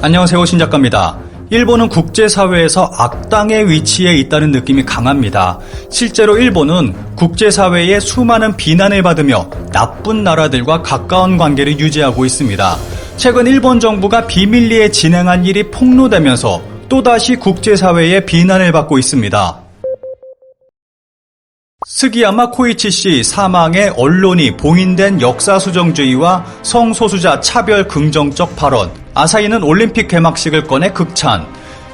안녕하세요 신작가입니다. 일본은 국제사회에서 악당의 위치에 있다는 느낌이 강합니다. 실제로 일본은 국제사회의 수많은 비난을 받으며 나쁜 나라들과 가까운 관계를 유지하고 있습니다. 최근 일본 정부가 비밀리에 진행한 일이 폭로되면서 또다시 국제사회의 비난을 받고 있습니다. 스기야마 코이치 씨 사망에 언론이 봉인된 역사수정주의와 성소수자 차별 긍정적 발언, 아사히는 올림픽 개막식을 꺼내 극찬,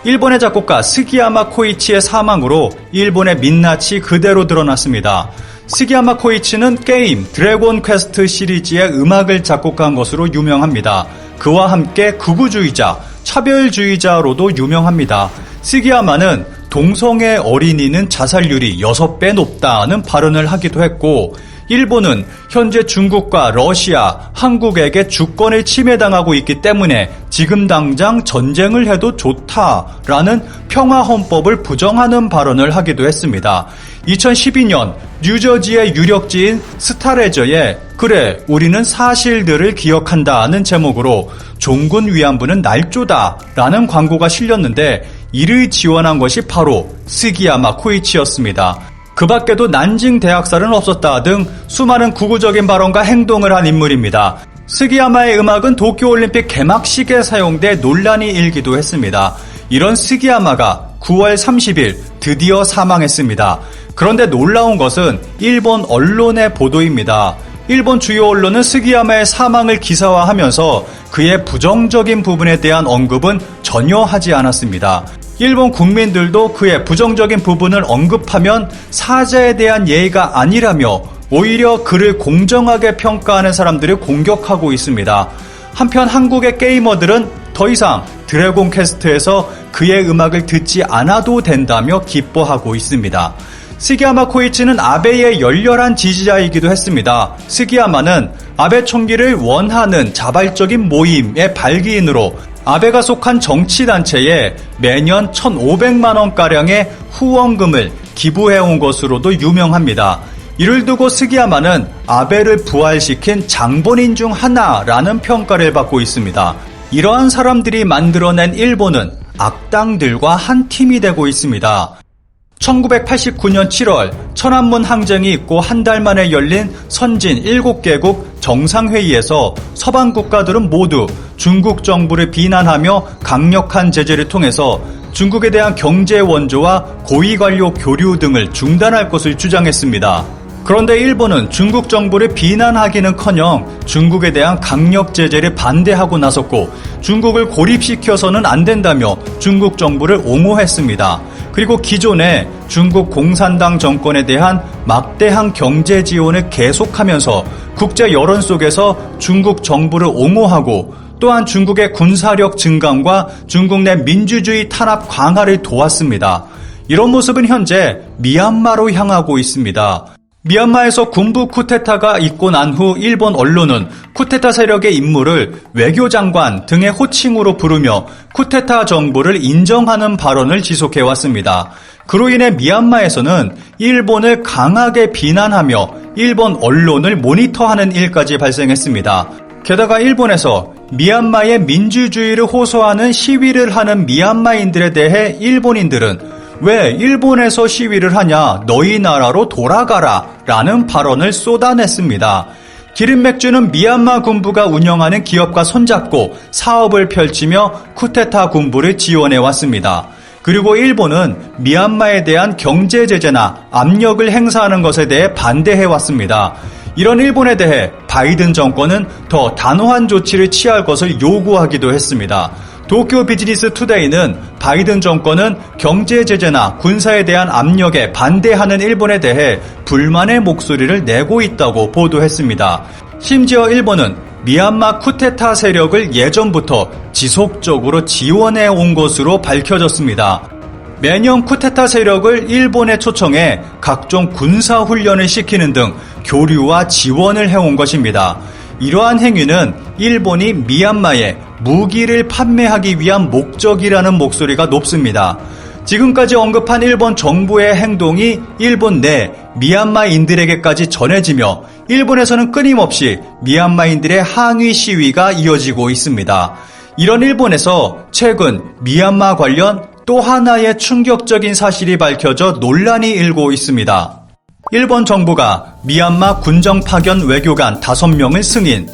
일본의 작곡가 스기야마 코이치의 사망으로 일본의 민낯이 그대로 드러났습니다. 스기야마 코이치는 게임 드래곤 퀘스트 시리즈의 음악을 작곡한 것으로 유명합니다. 그와 함께 극우주의자, 차별주의자로도 유명합니다. 스기야마는 동성애 어린이는 자살률이 6배 높다는 발언을 하기도 했고, 일본은 현재 중국과 러시아, 한국에게 주권을 침해당하고 있기 때문에 지금 당장 전쟁을 해도 좋다라는 평화헌법을 부정하는 발언을 하기도 했습니다. 2012년 뉴저지의 유력지인 스타레저에 그래 우리는 사실들을 기억한다는 제목으로 종군 위안부는 날조다라는 광고가 실렸는데 이를 지원한 것이 바로 스기야마 코이치였습니다. 그 밖에도 난징 대학살은 없었다 등 수많은 구구적인 발언과 행동을 한 인물입니다. 스기야마의 음악은 도쿄올림픽 개막식에 사용돼 논란이 일기도 했습니다. 이런 스기야마가 9월 30일 드디어 사망했습니다. 그런데 놀라운 것은 일본 언론의 보도입니다. 일본 주요 언론은 스기야마의 사망을 기사화하면서 그의 부정적인 부분에 대한 언급은 전혀 하지 않았습니다. 일본 국민들도 그의 부정적인 부분을 언급하면 사자에 대한 예의가 아니라며 오히려 그를 공정하게 평가하는 사람들을 공격하고 있습니다. 한편 한국의 게이머들은 더 이상 드래곤 캐스트에서 그의 음악을 듣지 않아도 된다며 기뻐하고 있습니다. 스기야마 코이치는 아베의 열렬한 지지자이기도 했습니다. 스기야마는 아베 총기를 원하는 자발적인 모임의 발기인으로 아베가 속한 정치단체에 매년 1,500만원가량의 후원금을 기부해온 것으로도 유명합니다. 이를 두고 스기야마는 아베를 부활시킨 장본인 중 하나라는 평가를 받고 있습니다. 이러한 사람들이 만들어낸 일본은 악당들과 한 팀이 되고 있습니다. 1989년 7월 천안문 항쟁이 있고 한 달 만에 열린 선진 7개국 정상회의에서 서방 국가들은 모두 중국 정부를 비난하며 강력한 제재를 통해서 중국에 대한 경제 원조와 고위 관료 교류 등을 중단할 것을 주장했습니다. 그런데 일본은 중국 정부를 비난하기는 커녕 중국에 대한 강력 제재를 반대하고 나섰고 중국을 고립시켜서는 안 된다며 중국 정부를 옹호했습니다. 그리고 기존의 중국 공산당 정권에 대한 막대한 경제 지원을 계속하면서 국제 여론 속에서 중국 정부를 옹호하고 또한 중국의 군사력 증강과 중국 내 민주주의 탄압 강화를 도왔습니다. 이런 모습은 현재 미얀마로 향하고 있습니다. 미얀마에서 군부 쿠데타가 있고 난 후 일본 언론은 쿠데타 세력의 인물을 외교장관 등의 호칭으로 부르며 쿠데타 정부를 인정하는 발언을 지속해왔습니다. 그로 인해 미얀마에서는 일본을 강하게 비난하며 일본 언론을 모니터하는 일까지 발생했습니다. 게다가 일본에서 미얀마의 민주주의를 호소하는 시위를 하는 미얀마인들에 대해 일본인들은 왜 일본에서 시위를 하냐 너희 나라로 돌아가라 라는 발언을 쏟아냈습니다. 기름맥주는 미얀마 군부가 운영하는 기업과 손잡고 사업을 펼치며 쿠데타 군부를 지원해 왔습니다. 그리고 일본은 미얀마에 대한 경제 제재나 압력을 행사하는 것에 대해 반대해 왔습니다. 이런 일본에 대해 바이든 정권은 더 단호한 조치를 취할 것을 요구하기도 했습니다. 도쿄 비즈니스 투데이는 바이든 정권은 경제 제재나 군사에 대한 압력에 반대하는 일본에 대해 불만의 목소리를 내고 있다고 보도했습니다. 심지어 일본은 미얀마 쿠데타 세력을 예전부터 지속적으로 지원해 온 것으로 밝혀졌습니다. 매년 쿠데타 세력을 일본에 초청해 각종 군사 훈련을 시키는 등 교류와 지원을 해온 것입니다. 이러한 행위는 일본이 미얀마에 무기를 판매하기 위한 목적이라는 목소리가 높습니다. 지금까지 언급한 일본 정부의 행동이 일본 내 미얀마인들에게까지 전해지며 일본에서는 끊임없이 미얀마인들의 항의 시위가 이어지고 있습니다. 이런 일본에서 최근 미얀마 관련 또 하나의 충격적인 사실이 밝혀져 논란이 일고 있습니다. 일본 정부가 미얀마 군정 파견 외교관 5명을 승인,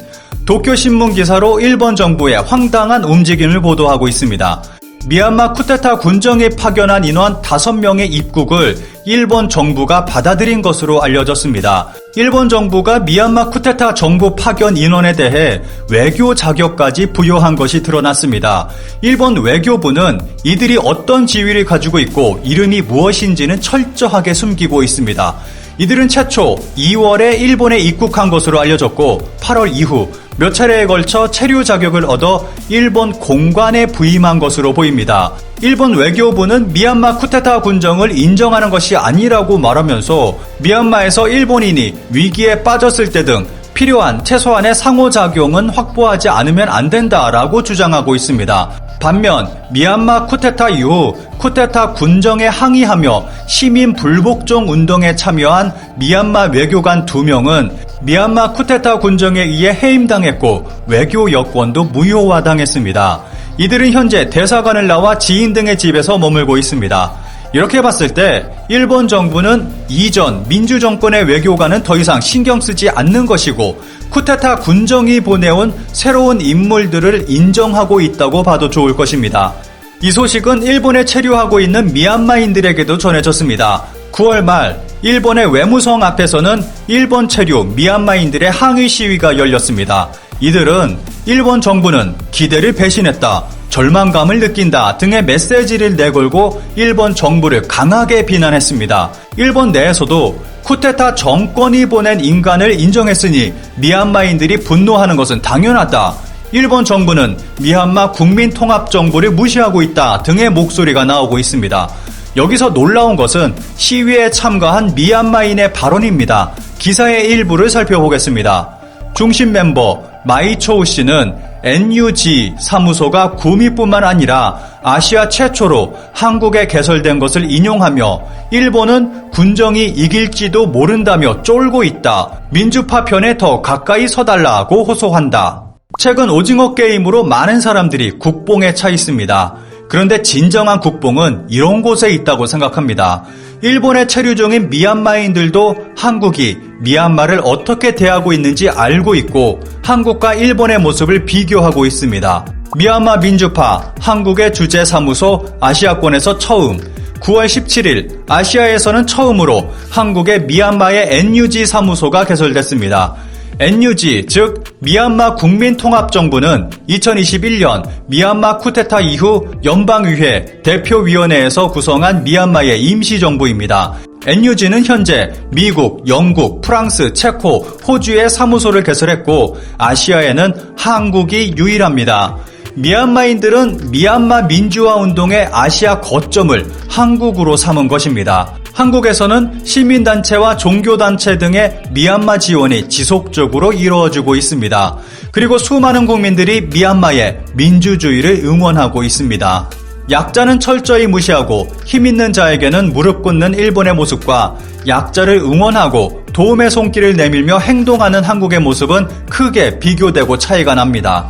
도쿄 신문 기사로 일본 정부의 황당한 움직임을 보도하고 있습니다. 미얀마 쿠데타 군정이 파견한 인원 5명의 입국을 일본 정부가 받아들인 것으로 알려졌습니다. 일본 정부가 미얀마 쿠데타 정부 파견 인원에 대해 외교 자격까지 부여한 것이 드러났습니다. 일본 외교부는 이들이 어떤 지위를 가지고 있고 이름이 무엇인지는 철저하게 숨기고 있습니다. 이들은 최초 2월에 일본에 입국한 것으로 알려졌고 8월 이후 몇 차례에 걸쳐 체류 자격을 얻어 일본 공관에 부임한 것으로 보입니다. 일본 외교부는 미얀마 쿠데타 군정을 인정하는 것이 아니라고 말하면서 미얀마에서 일본인이 위기에 빠졌을 때 등 필요한 최소한의 상호작용은 확보하지 않으면 안 된다라고 주장하고 있습니다. 반면 미얀마 쿠데타 이후 쿠데타 군정에 항의하며 시민 불복종 운동에 참여한 미얀마 외교관 2명은 미얀마 쿠데타 군정에 의해 해임당했고 외교 여권도 무효화당했습니다. 이들은 현재 대사관을 나와 지인 등의 집에서 머물고 있습니다. 이렇게 봤을 때 일본 정부는 이전 민주정권의 외교관은 더 이상 신경 쓰지 않는 것이고 쿠데타 군정이 보내온 새로운 인물들을 인정하고 있다고 봐도 좋을 것입니다. 이 소식은 일본에 체류하고 있는 미얀마인들에게도 전해졌습니다. 9월 말 일본의 외무성 앞에서는 일본 체류 미얀마인들의 항의 시위가 열렸습니다. 이들은 일본 정부는 기대를 배신했다. 절망감을 느낀다 등의 메시지를 내걸고 일본 정부를 강하게 비난했습니다. 일본 내에서도 쿠데타 정권이 보낸 인간을 인정했으니 미얀마인들이 분노하는 것은 당연하다. 일본 정부는 미얀마 국민 통합 정부를 무시하고 있다 등의 목소리가 나오고 있습니다. 여기서 놀라운 것은 시위에 참가한 미얀마인의 발언입니다. 기사의 일부를 살펴보겠습니다. 중심 멤버 마이초우 씨는 NUG 사무소가 구미뿐만 아니라 아시아 최초로 한국에 개설된 것을 인용하며 일본은 군정이 이길지도 모른다며 쫄고 있다. 민주파 편에 더 가까이 서달라고 호소한다. 최근 오징어 게임으로 많은 사람들이 국뽕에 차 있습니다. 그런데 진정한 국뽕은 이런 곳에 있다고 생각합니다. 일본에 체류 중인 미얀마인들도 한국이 미얀마를 어떻게 대하고 있는지 알고 있고 한국과 일본의 모습을 비교하고 있습니다. 미얀마 민주파 한국의 주재사무소 아시아권에서 처음 9월 17일 아시아에서는 처음으로 한국의 미얀마의 NUG 사무소가 개설됐습니다. NUG, 즉 미얀마 국민통합정부는 2021년 미얀마 쿠데타 이후 연방의회 대표위원회에서 구성한 미얀마의 임시정부입니다. NUG는 현재 미국, 영국, 프랑스, 체코, 호주에 사무소를 개설했고 아시아에는 한국이 유일합니다. 미얀마인들은 미얀마 민주화 운동의 아시아 거점을 한국으로 삼은 것입니다. 한국에서는 시민단체와 종교단체 등의 미얀마 지원이 지속적으로 이루어지고 있습니다. 그리고 수많은 국민들이 미얀마의 민주주의를 응원하고 있습니다. 약자는 철저히 무시하고 힘 있는 자에게는 무릎 꿇는 일본의 모습과 약자를 응원하고 도움의 손길을 내밀며 행동하는 한국의 모습은 크게 비교되고 차이가 납니다.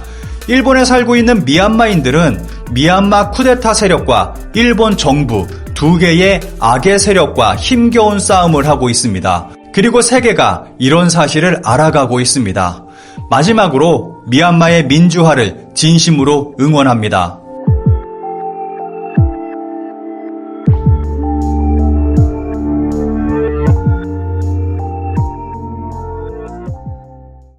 일본에 살고 있는 미얀마인들은 미얀마 쿠데타 세력과 일본 정부 두 개의 악의 세력과 힘겨운 싸움을 하고 있습니다. 그리고 세계가 이런 사실을 알아가고 있습니다. 마지막으로 미얀마의 민주화를 진심으로 응원합니다.